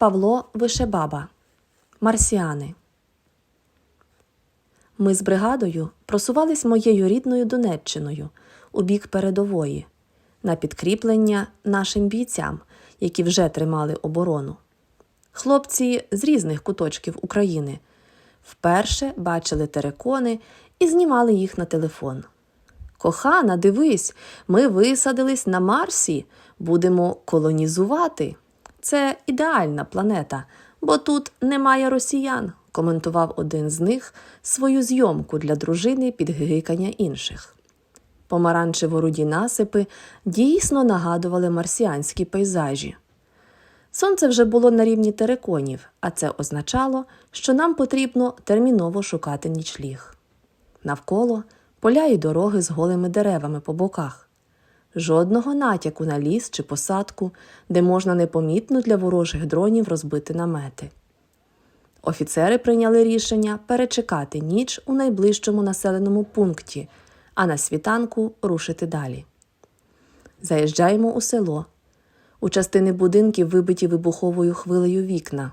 Павло Вишебаба. Марсіани. Ми з бригадою просувались моєю рідною Донеччиною у бік передової на підкріплення нашим бійцям, які вже тримали оборону. Хлопці з різних куточків України вперше бачили терекони і знімали їх на телефон. Кохана, дивись, ми висадились на Марсі, будемо колонізувати. Це ідеальна планета, бо тут немає росіян, коментував один з них свою зйомку для дружини під гигикання інших. Помаранчево-руді насипи дійсно нагадували марсіанські пейзажі. Сонце вже було на рівні тереконів, а це означало, що нам потрібно терміново шукати нічліг. Навколо поля і дороги з голими деревами по боках. Жодного натяку на ліс чи посадку, де можна непомітно для ворожих дронів розбити намети. Офіцери прийняли рішення перечекати ніч у найближчому населеному пункті, а на світанку рушити далі. Заїжджаємо у село. У частини будинків вибиті вибуховою хвилею вікна,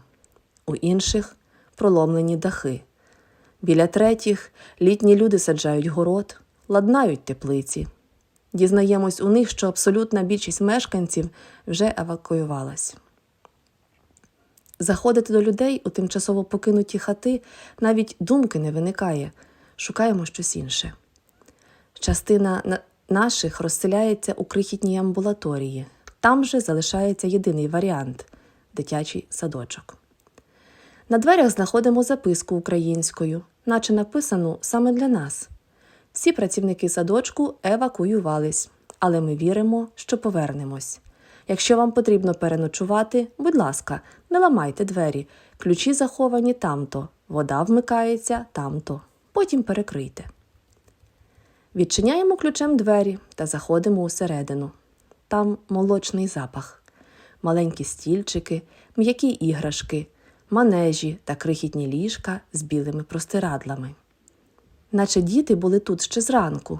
у інших проломлені дахи. Біля третіх літні люди саджають город, ладнають теплиці. Дізнаємось у них, що абсолютна більшість мешканців вже евакуювалась. Заходити до людей у тимчасово покинуті хати навіть думки не виникає, шукаємо щось інше. Частина наших розселяється у крихітній амбулаторії. Там же залишається єдиний варіант дитячий садочок. На дверях знаходимо записку українською, наче написану саме для нас. Всі працівники садочку евакуювались, але ми віримо, що повернемось. Якщо вам потрібно переночувати, будь ласка, не ламайте двері, ключі заховані тамто, вода вмикається тамто, потім перекрийте. Відчиняємо ключем двері та заходимо усередину. Там молочний запах, маленькі стільчики, м'які іграшки, манежі та крихітні ліжка з білими простирадлами. Наче діти були тут ще зранку.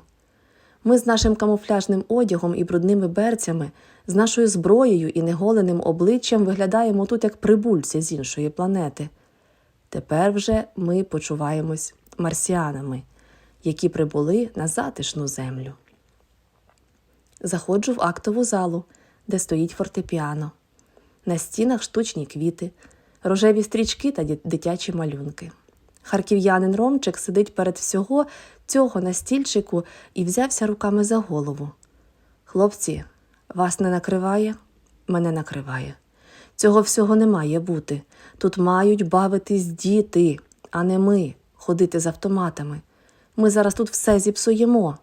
Ми з нашим камуфляжним одягом і брудними берцями, з нашою зброєю і неголеним обличчям виглядаємо тут як прибульці з іншої планети. Тепер вже ми почуваємось марсіанами, які прибули на затишну землю. Заходжу в актову залу, де стоїть фортепіано. На стінах штучні квіти, рожеві стрічки та дитячі малюнки. Харків'янин Ромчик сидить перед всього цього на стільчику і взявся руками за голову. Хлопці, вас не накриває? Мене накриває. Цього всього не має бути. Тут мають бавитись діти, а не ми, ходити з автоматами. Ми зараз тут все зіпсуємо.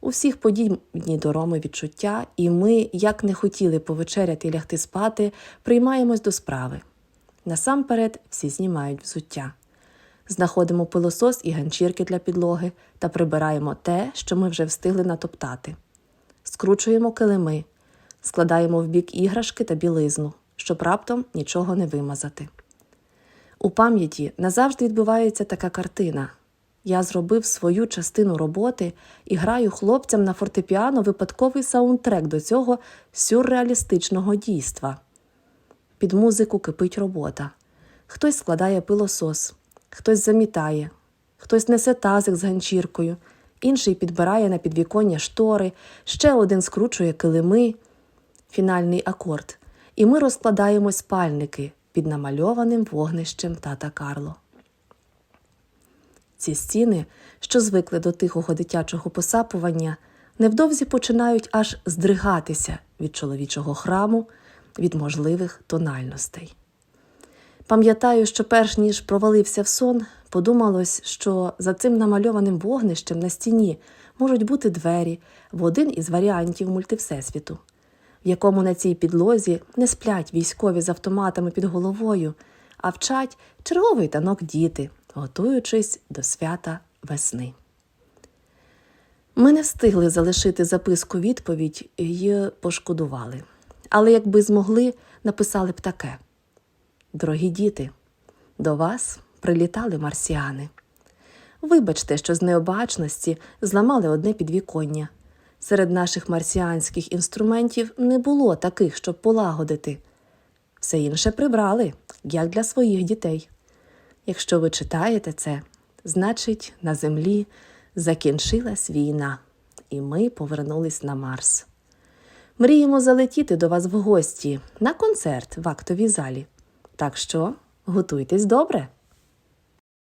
У всіх подібні до Роми відчуття, і ми, як не хотіли повечеряти і лягти спати, приймаємось до справи. Насамперед всі знімають взуття. Знаходимо пилосос і ганчірки для підлоги та прибираємо те, що ми вже встигли натоптати. Скручуємо килими, складаємо в бік іграшки та білизну, щоб раптом нічого не вимазати. У пам'яті назавжди відбувається така картина. Я зробив свою частину роботи і граю хлопцям на фортепіано випадковий саундтрек до цього сюрреалістичного дійства. Під музику кипить робота. Хтось складає пилосос, хтось замітає, хтось несе тазик з ганчіркою, інший підбирає на підвіконня штори, ще один скручує килими, фінальний акорд, і ми розкладаємо спальники під намальованим вогнищем тата Карло. Ці стіни, що звикли до тихого дитячого посапування, невдовзі починають аж здригатися від чоловічого храму, від можливих тональностей. Пам'ятаю, що перш ніж провалився в сон, подумалось, що за цим намальованим вогнищем на стіні можуть бути двері в один із варіантів мультивсесвіту, в якому на цій підлозі не сплять військові з автоматами під головою, а вчать черговий танок діти, готуючись до свята весни. Ми не встигли залишити записку відповідь і пошкодували. Але якби змогли, написали б таке: Дорогі діти, до вас прилітали марсіани. Вибачте, що з необачності зламали одне підвіконня. Серед наших марсіанських інструментів не було таких, щоб полагодити. Все інше прибрали, як для своїх дітей. Якщо ви читаєте це, значить на землі закінчилась війна, і ми повернулись на Марс. Мріємо залетіти до вас в гості на концерт в актовій залі. Так що готуйтесь добре.